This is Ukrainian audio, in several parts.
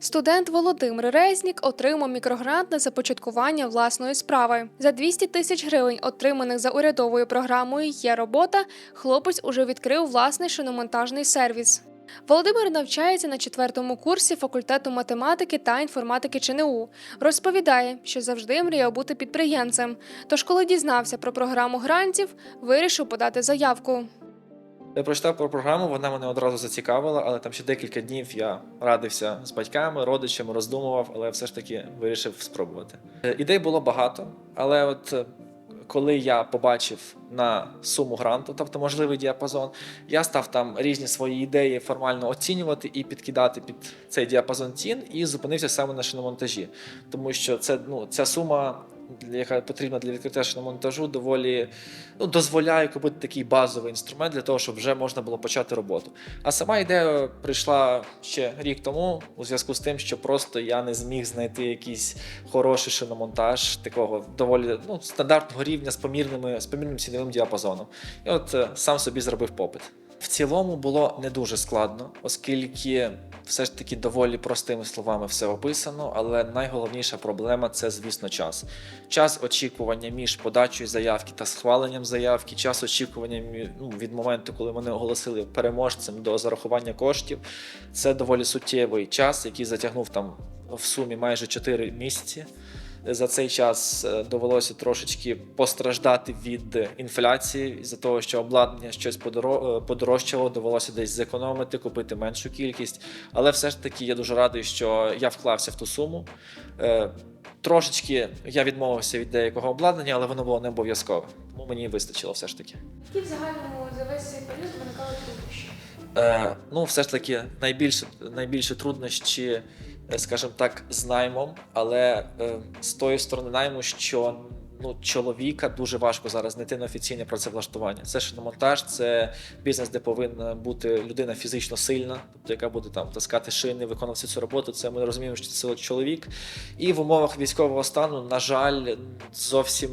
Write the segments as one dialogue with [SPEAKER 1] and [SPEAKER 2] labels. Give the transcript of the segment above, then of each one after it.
[SPEAKER 1] Студент Володимир Резнік отримав мікрогрант на започаткування власної справи. За 200 тисяч гривень, отриманих за урядовою програмою Є робота, хлопець уже відкрив власний шиномонтажний сервіс. Володимир навчається на четвертому курсі факультету математики та інформатики ЧНУ. Розповідає, що завжди мріяв бути підприємцем. Тож, коли дізнався про програму грантів, вирішив подати заявку.
[SPEAKER 2] Я прочитав про програму, вона мене одразу зацікавила, але там ще декілька днів я радився з батьками, родичами, роздумував, але все ж таки вирішив спробувати. Е, Ідей було багато, але от е, коли я побачив на суму гранту, тобто можливий діапазон, я став там різні свої ідеї формально оцінювати і підкидати під цей діапазон цін, і зупинився саме на шиномонтажі, тому що це ну ця сума. Яка потрібна для відкриття шиномонтажу, доволі ну, дозволяє купити такий базовий інструмент для того, щоб вже можна було почати роботу. А сама ідея прийшла ще рік тому, у зв'язку з тим, що просто я не зміг знайти якийсь хороший шиномонтаж такого доволі ну, стандартного рівня з помірними з помірним ціновим діапазоном. І от е, сам собі зробив попит. Цілому було не дуже складно, оскільки все ж таки доволі простими словами все описано, але найголовніша проблема це, звісно, час. Час очікування між подачею заявки та схваленням заявки, час очікування ну, від моменту, коли вони оголосили переможцем до зарахування коштів. Це доволі суттєвий час, який затягнув там в сумі майже 4 місяці. За цей час е, довелося трошечки постраждати від інфляції, з-за того, що обладнання щось е, подорожчало, довелося десь зекономити, купити меншу кількість. Але все ж таки я дуже радий, що я вклався в ту суму. Е, Трошечки я відмовився від деякого обладнання, але воно було не обов'язкове. Тому мені вистачило все ж таки.
[SPEAKER 1] Які в загальному за весь цей період виникали труднощі?
[SPEAKER 2] Е, ну, все ж таки, найбільше, найбільше труднощі, скажімо так, з наймом, але е, з тої сторони найму, що ну, чоловіка дуже важко зараз знайти на офіційне працевлаштування. Це шиномонтаж, це бізнес, де повинна бути людина фізично сильна, тобто яка буде там таскати шини, виконувати цю роботу. Це ми розуміємо, що це чоловік. І в умовах військового стану, на жаль, зовсім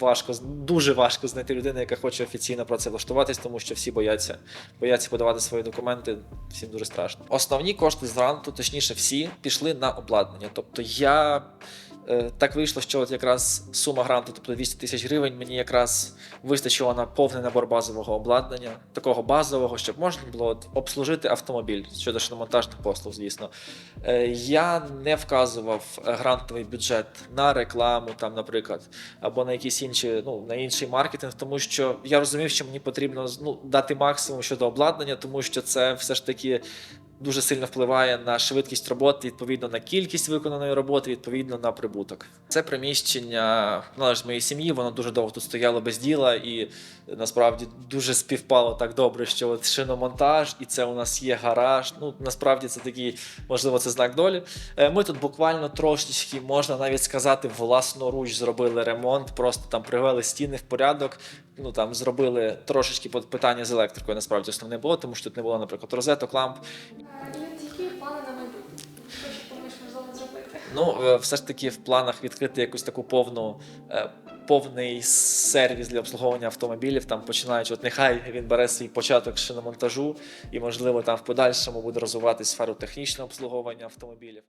[SPEAKER 2] важко, дуже важко знайти людину, яка хоче офіційно працевлаштуватись, тому що всі бояться бояться подавати свої документи, всім дуже страшно. Основні кошти з гранту, точніше, всі пішли на обладнання. Тобто я. Е, Так вийшло, що от якраз сума гранту, тобто 200 тисяч гривень, мені якраз вистачило на повний набор базового обладнання, такого базового, щоб можна було обслужити автомобіль щодо шиномонтажних послуг, звісно. Е, Я не вказував грантовий бюджет на рекламу, там, наприклад, або на якісь інші, ну, на інший маркетинг, тому що я розумів, що мені потрібно ну, дати максимум щодо обладнання, тому що це все ж таки дуже сильно впливає на швидкість роботи, відповідно на кількість виконаної роботи, відповідно на прибуток. Це приміщення належить моїй сім'ї, воно дуже довго тут стояло без діла, і насправді дуже співпало так добре, що от шиномонтаж, і це у нас є гараж. Ну насправді це такий, можливо, це знак долі. Е, Ми тут буквально трошечки, можна навіть сказати, власноруч зробили ремонт, просто там привели стіни в порядок. Ну там зробили трошечки питання з електрикою. Насправді основне було, тому що тут не було, наприклад, розеток, ламп.
[SPEAKER 1] Які плани на майбутнє? Що ще плануєш можливо зробити?
[SPEAKER 2] Ну, е, все ж таки в планах відкрити якусь таку повну. е, Повний сервіс для обслуговування автомобілів, там починаючи, от нехай він бере свій початок шиномонтажу, і можливо там в подальшому буде розвивати сферу технічного обслуговування автомобілів.